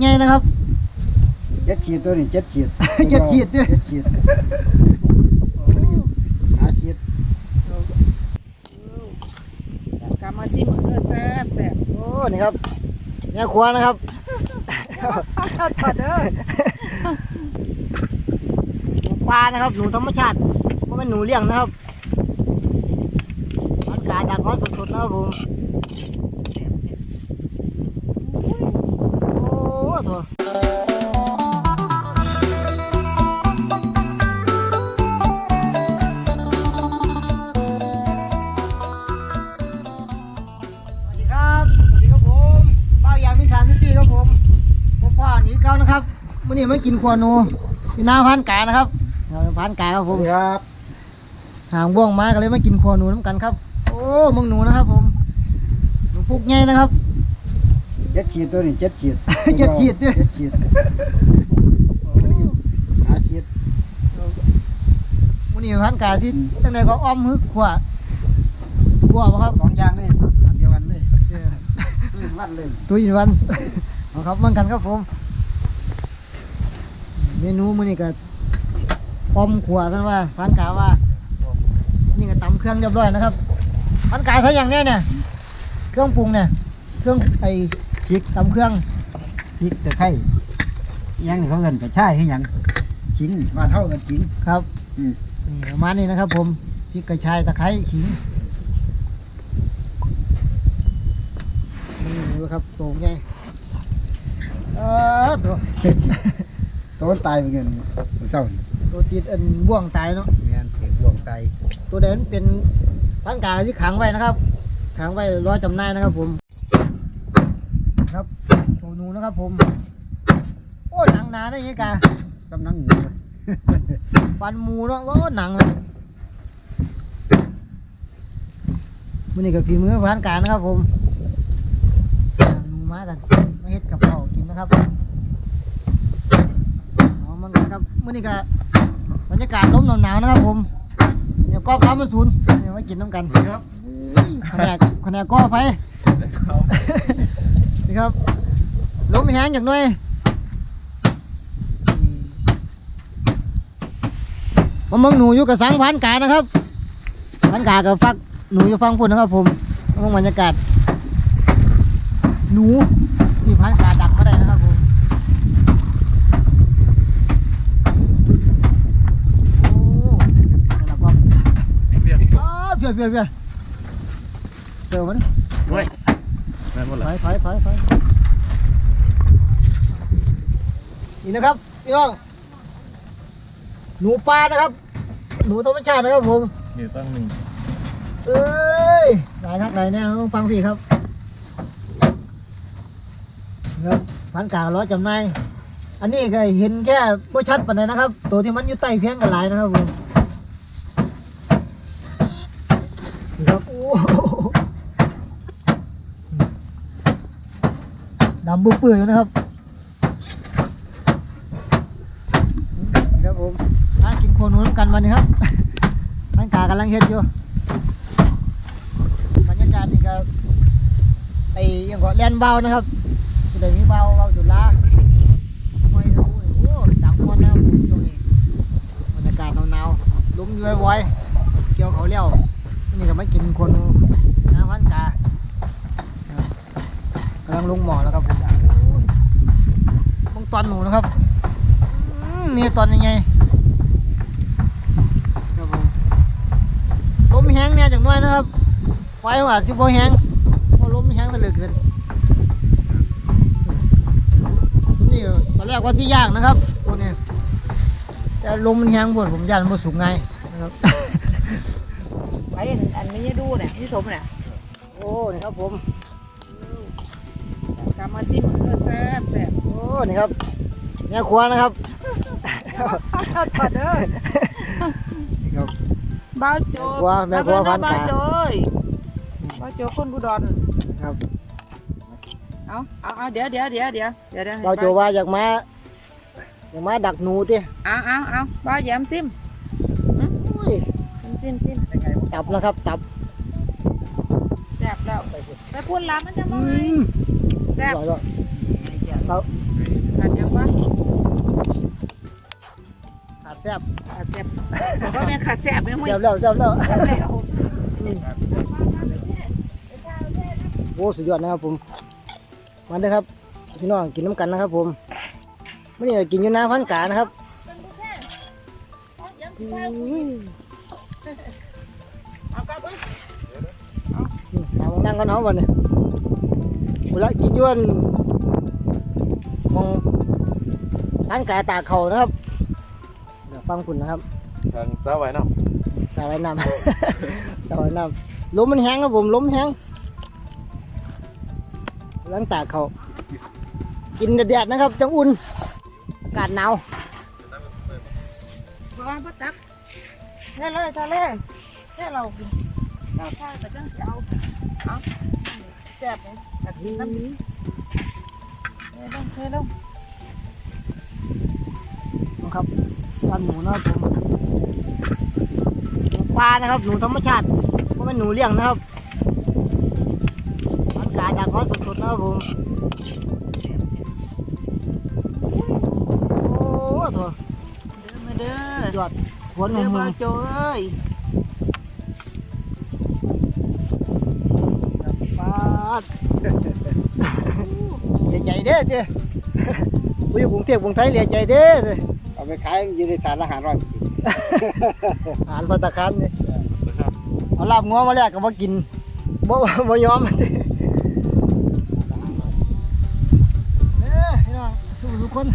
ไงนะครับเจ็ดฉีดตัวนี้เจ็ดฉีดเจ็ดฉีดเนี่ยเจ็ดฉีดหาฉีดกลับมาซิมเด้อแซ่บแซ่บโอ้นี่ครับแม่ครัวนะครับถอดเด้อหนูปลานะครับ หนูธรรมชาติก็เป็นหนูเลี้ยงนะครับมันกาดักมันสดๆนะครับผม ไม่กินขวานูกินน้ำพันกานะครับเอาพันกาครับผมครับหางบ่วงมาก็เลยมากินขวานูน้ำกันครับ โอ้มึงหนูนะครับผมหนูพุกใหญ่นะครับเจ็ดฉีดตัวนี้เจ็ดฉีดเจ็ดฉีดเนี่ยเจ็ดฉีดหาฉีดวันนี้พันกาสิตั้งแต่ก็อ้อมฮึกขวาขวาบ่ครับสองอย่างเลยอันเดียวกันเลยเออตื่นวันเลยตัวอินวันเอาครับเหมือนกันครับผมเมนูมื้อนี้ก็อ้อมขวากันว่าพันกาว่า นี่ก็ตำเครื่องเรียบร้อยนะครับพันกาใช้อย่างแน่เนี่ย เครื่องปรุงเนี่ย เครื่องไอ้พริกตำเครื่องพริกตะไคร้อิหยังนี่เขาเงินกระชายให้หยังจิงบ้านเท่ากันจิงครับ อืมนี่ประมาณนี้นะครับ ผมพริกกระชายตะไคร้ขิงนี่ดูครับโต่งใหญ่เออตัว ตัวมันตายไปเงินเศร้านี่ตัวติดอันบ่วงตายเนาะเงินเพียงบ่วงตายตัวเดินเป็นพันกาที่ขังไว้นะครับ ขังไว้รอจำหน่ายนะครับ ผม ครับตัวหนูนะครับ ผม โอ้หนังหนาได้ยังไงกาสำนักหมูฟันหมูเนาะโอ้หนังเลยมันนี่กับฝีมือพันกานะครับผมหนูมากันมาเฮ็ดกับข้าวกินนะครับเอามันกัน ครับมื่อนี้ก็บรรยากาศลมหนาวๆนะครับผมเดี๋ยวก็พามาศูนย์เดี๋ยวมากินน้ำกันครับแผนกแผนกก่อไฟนี่ครับลมแห้งอย่างหน้อยผมมึงหนูอยู่กับสังพันกานะครับพันกากับฟักหนูอยู่ฟังพุ่นนะครับผมมองบรรยากาศ หนูที่พันกาดักมาได้นะครับผมโอ้นี่แหละครับ เปรี้ยง อ้าวเพี้ยเพี้ยเพี้ยเจอมันเฮ้ยแม่นหมดถเลอยยถอยถอยถอยนี่นะครับพี่น้องหนูปลานะครับ หนูธรรมชาตินะครับผมนี่ตั้งหนึ่งเอ้ยไหนครับไหนเนี่ยต้องฟังพี่ครับครับพันการ้อยจำหนายอันนี้ก็เห็นแค่บ่ชัดปานใดนะครับ ตัวที่มันอยู่ใต้เพียงกันหลายนะครับผมนี่ครับโอ้โห ดำเปื่อยๆอยู่นะครับนะครับผมมากินโคนูน้ำกันมานี่ครับพันกากำลังเฮ็ดอยู่บรรยากาศนี่ก็ไอ้ยังก็แลนเบานะครับจะได้มีเบาเบาจุฬาไม่รู้โอ้ดังมวนนะครับผมช่วงนี้บรรยากาศหนาวๆลุ้มย้อยๆเกี่ยวเขาเลี้ยวนี่ก็ไม่กินคนน้ำพันกากำลังลงหมอแล้วครับผม ตอนหนูนะครับมีตอนยังไงครับผมลมแห้งเนี่ยจังน้อยนะครับ ไฟว่าสิบ่แห้งเพราะลมแห้งซะเลือเกินนี่ตอนแรกว่าที่ยางนะครับตัวนี้แต่ลมมันแห้งปวดผมย่านมันสุกไงนะครับไปอันอันนี้ดูเนี่ยที่สมเนี่ยโอ้นี่ครับผมกลับมาซิมเด้อแซ่บแซ่บโอ้ นี่ครับแม่ครัวนะครับถอดเด้อนี่ครับ บ้าวโจแม่ครัวแม่ครัวพันกา บ้าวโจยบ้าวโจคนบุดรครับเอาเอาเอาเดี๋ยวเดี๋ยวเดี๋ยวเดี๋ยวเดี๋ยวเดี๋ยวเราโจว่าอยากมาอยากมาดักหนูติเอาเอาเอาบ้าวแยมซิมโอ้ยซิมซิมซิมตับนะครับ ตับแซ่บแล้วไปพูดลามันจะอืมองไงมแซ่บอร่อยๆครับ ขาดยังวะขาดแซ่บขาดแซ่บบอกว่าแม่ขาดแซ่บแม่ไม่แซ่บแล้วแซ่บแล้วแล้วโอ้สุดยอดนะครับผมมาเด้อครับพี่น้องกินน้ำกันนะครับ ผมมื่อนี้ก็กินอยู่หน้าพันกานะครับอุ้ยเอากลับไปตามนั่งกันเนาะวันนี้เวลากินอยวน พันกาตากเขานะครับ เดี๋ยวฟังคุณนะครับทางซ้ายไว้น้สาวายน้ำสาวายน้ำลมมันแห้งครับผมลมแห้งหลังตากเขากินแดดๆนะครับจังอุ่นอากาศหนาววางพัดตักแน่เลยทะเลแน่เราเราทาแต่จังจะเอาเอาแซ่บเลยตักกินน้ำนี้เฮ้ยลงเฮ้ยลงนะ ครับปลาหนูนะครับผมหนูปลานะครับ หนูธรรมชาติเพราะเป็นหนูเลี้ยงนะครับอากาศจากร้อนสดๆนะครับผมโอ้โหเด้อมาเด้อยอดหัวหเด้นุ่อมามโจ้เอ้ยๆปลาดเหลียใจเด้อเด้อผู้อยู่กรุงเทพกรุงไทยเหลียใจเด้อเด้อเอา ไปขายอยืนในสารอาหารร้อยอาหารพัตตาคารนี่ำนะครับเอาลาบงัวมาแลกก็บ่กินบ่บ่ยอมเด้อเด้อพี่น้องสู้ทุกคน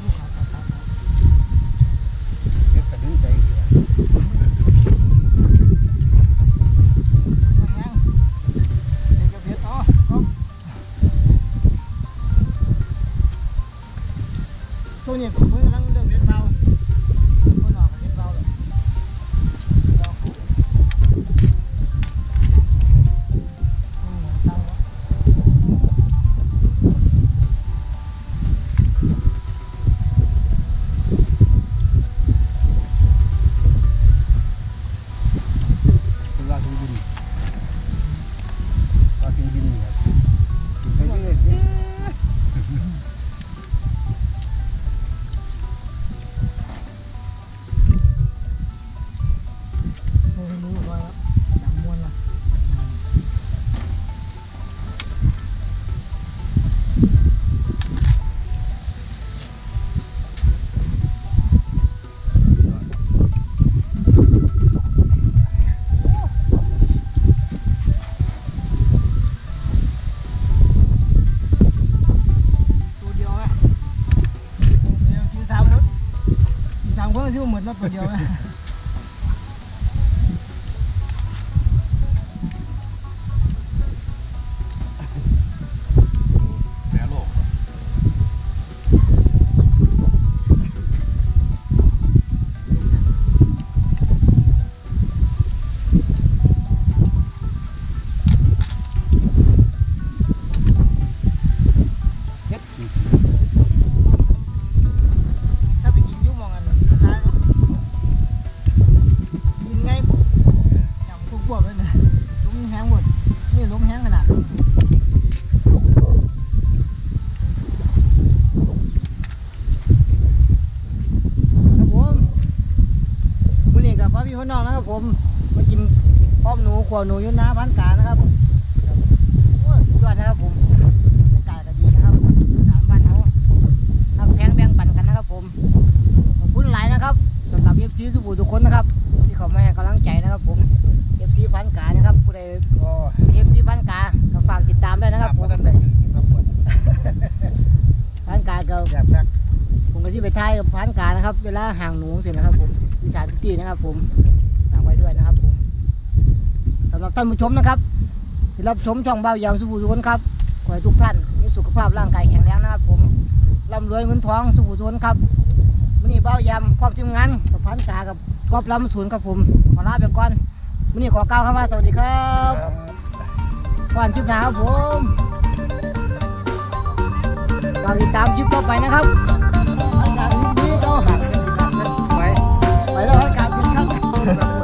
不好的方法。 งคนที่ว่าหมดรถตัวเดียว พ่อพี่พ่อน้องนะครับ ผมมากินอ้อมหนูขวหนูอยุ่หน้าพันกานะครับโอ้ยสุดยอดนะครับผมบรรยากาศก็ดีนะครับอาหารบ้านเขาทำแพงแบ่งปันกันนะครับ ผมขอบคุณหลายนะครับสำหรับเอฟซีสุบูทุกคนนะครับ ที่เขามาให้กำลังใจนะครับ ผมเอฟซีพันกานะครับผู้ใดโอ้เอฟซีพันกาก็ฝากติดตามด้วยนะครับผมท่านใดกินมาปวดพันกาก็แซ่บคัก ผมที่ไปท้ายกับพันกานะครับ เวลาห่างหนูเสร็จนะครับ ผมอีสานตีนะครับผมฝากไว้ด้วยนะครับ ผมสำหรับท่านผู้ชมนะครับที่รับชมช่องเบายามสุบูทุกคนครับขอให้ทุกท่านมีสุขภาพร่างกายแข็งแรงนะครับ ผมร่ำรวยเงินทองสุบูทุกคนครับมื่อนี้เบายำความทีมงานกับพันกากับกอบลำศูนย์ครับผมขอลาไปก่อนมื่อนี้ขอกล่าวคำว่าสวัสดีครับก่อนคลิปหนาครับผมฝากติดตามคลิปต่อไปนะครับ นี้ต้องหักไว้ไปแล้วครับกินข้าว